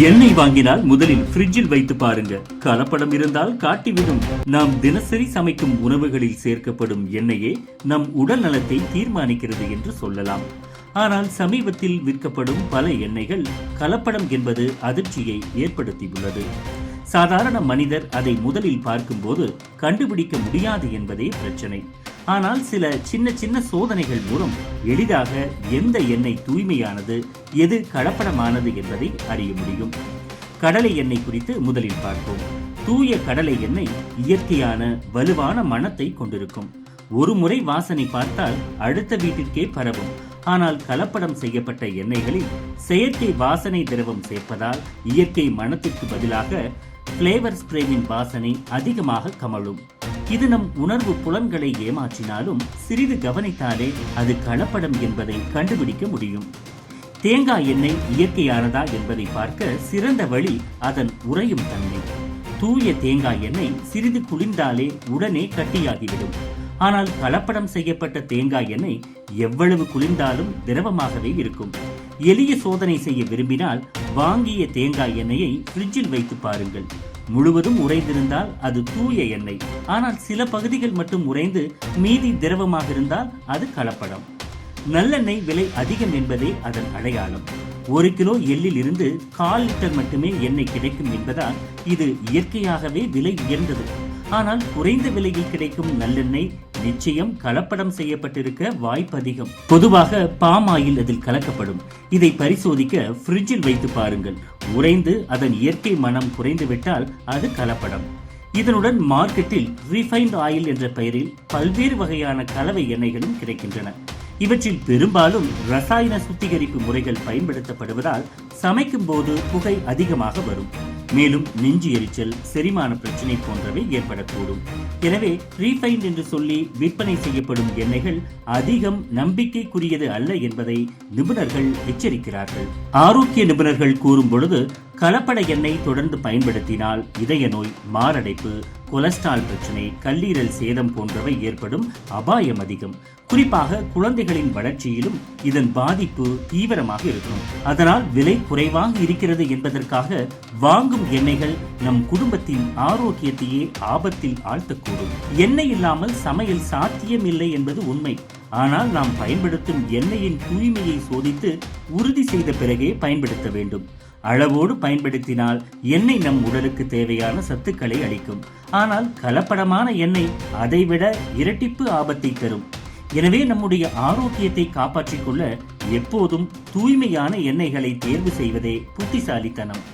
எண்ணெய் வாங்கினால் முதலில் ஃப்ரிட்ஜில் வைத்து பாருங்க. கலப்படம் இருந்தால் காட்டிவிடும். நாம் தினசரி சமைக்கும் உணவுகளில் சேர்க்கப்படும் எண்ணெயே நம் உடல் நலத்தை தீர்மானிக்கிறது என்று சொல்லலாம். ஆனால் சமீபத்தில் விற்கப்படும் பல எண்ணெய்கள் கலப்படம் என்பது அதிர்ச்சியை ஏற்படுத்தியுள்ளது. சாதாரண மனிதர் அதை முதலில் பார்க்கும்போது கண்டுபிடிக்க முடியாது என்பதே பிரச்சனை. ஆனால் சில சின்ன சின்ன சோதனைகள் மூலம் எளிதாக எந்த எண்ணெய் தூய்மையானது எது கலப்படமானது என்பதை அறிய முடியும். கடலை எண்ணெய் குறித்து முதலில் பார்ப்போம். தூய கடலை எண்ணெய் இயற்கையான வலுவான மனத்தை கொண்டிருக்கும். ஒரு முறை வாசனை பார்த்தால் அடுத்த வீட்டிற்கே பரவும். ஆனால் கலப்படம் செய்யப்பட்ட எண்ணெய்களில் செயற்கை வாசனை திரவம் சேர்ப்பதால் இயற்கை மணத்திற்கு பதிலாக பிளேவர் ஸ்ப்ரேவின் வாசனை அதிகமாக கமழும். இது நம் உணர்வு புலன்களை ஏமாற்றினாலும் சிறிது கவனித்தாலே அது கலப்படம் என்பதை கண்டுபிடிக்க முடியும். தேங்காய் எண்ணெய் இயற்கையானதா என்பதை பார்க்க சிறந்த வழி அதன் உறையும் தன்மை. தூய தேங்காய் எண்ணெய் சிறிது குளிர்ந்தாலே உடனே கட்டியாகிவிடும். ஆனால் கலப்படம் செய்யப்பட்ட தேங்காய் எண்ணெய் எவ்வளவு குளிர்ந்தாலும் திரவமாகவே இருக்கும். எளிய சோதனை செய்ய விரும்பினால் வாங்கிய தேங்காய் எண்ணெயை ஃப்ரிட்ஜில் வைத்து பாருங்கள். முழுவதும் உறைந்திருந்தால் அது தூய எண்ணெய். ஆனால் சில பகுதிகள் மட்டும் உறைந்து மீதி திரவமாக இருந்தால் அது கலப்படம். நல்லெண்ணெய் விலை அதிகம் என்பதே அதன் அடையாளம். ஒரு கிலோ எள்ளில் இருந்து கால் லிட்டர் மட்டுமே எண்ணெய் கிடைக்கும் என்பதால் இது இயற்கையாகவே விலை உயர்ந்தது. ஆனால் குறைந்த விலையில் கிடைக்கும் நல்லெண்ணெய் நிச்சயம் கலப்படம் செய்யப்பட்டிருக்க வாய்ப்பு அதிகம். பொதுவாக பாம் ஆயில் அதில் கலக்கப்படும். இதை பரிசோதிக்க ஃப்ரிட்ஜில் வைத்து பாருங்கள். உறைந்து அதன் இயற்கை மனம் குறைந்துவிட்டால் அது கலப்படம். இதனுடன் மார்க்கெட்டில் ரீஃபைண்ட் ஆயில் என்ற பெயரில் பல்வேறு வகையான கலவை எண்ணெய்களும் கிடைக்கின்றன. இவற்றில் பெரும்பாலும் ரசாயன சுத்திகரிப்பு முறைகள் பயன்படுத்தப்படுவதால் சமைக்கும் போது புகை அதிகமாக வரும். மேலும் நெஞ்சு எரிச்சல் செரிமான பிரச்சனை போன்றவை ஏற்படக்கூடும். எனவே ரீஃபைண்ட் என்று சொல்லி விற்பனை செய்யப்படும் எண்ணெய்கள் அதிகம் நம்பிக்கைக்குரியது அல்ல என்பதை நிபுணர்கள் எச்சரிக்கிறார்கள். ஆரோக்கிய நிபுணர்கள் கூறும் பொழுது கலப்பட எண்ணெய் தொடர்ந்து பயன்படுத்தினால் இதய நோய் மாரடைப்பு கொலஸ்ட்ரால் பிரச்சனை கல்லீரல் சேதம் போன்றவை ஏற்படும் அபாயம் அதிகம். குறிப்பாக குழந்தைகளின் வளர்ச்சியிலும் இதன் பாதிப்பு தீவிரமாக இருக்கும். அதனால் விலை குறைவாக இருக்கிறது என்பதற்காக வாங்கும் எண்ணெய்கள் நம் குடும்பத்தின் ஆரோக்கியத்தையே ஆபத்தில் ஆழ்த்தக்கூடும். எண்ணெய் இல்லாமல் சமையல் சாத்தியமில்லை என்பது உண்மை. ஆனால் நாம் பயன்படுத்தும் எண்ணெயின் தூய்மையை சோதித்து உறுதி செய்த பிறகே பயன்படுத்த வேண்டும். அளவோடு பயன்படுத்தினால் எண்ணெய் நம் உடலுக்கு தேவையான சத்துக்களை அளிக்கும். ஆனால் கலப்படமான எண்ணெய் அதைவிட இரட்டிப்பு ஆபத்தை தரும். எனவே நம்முடைய ஆரோக்கியத்தை காப்பாற்றிக் கொள்ள எப்போதும் தூய்மையான எண்ணெய்களை தேர்வு செய்வதே புத்திசாலித்தனம்.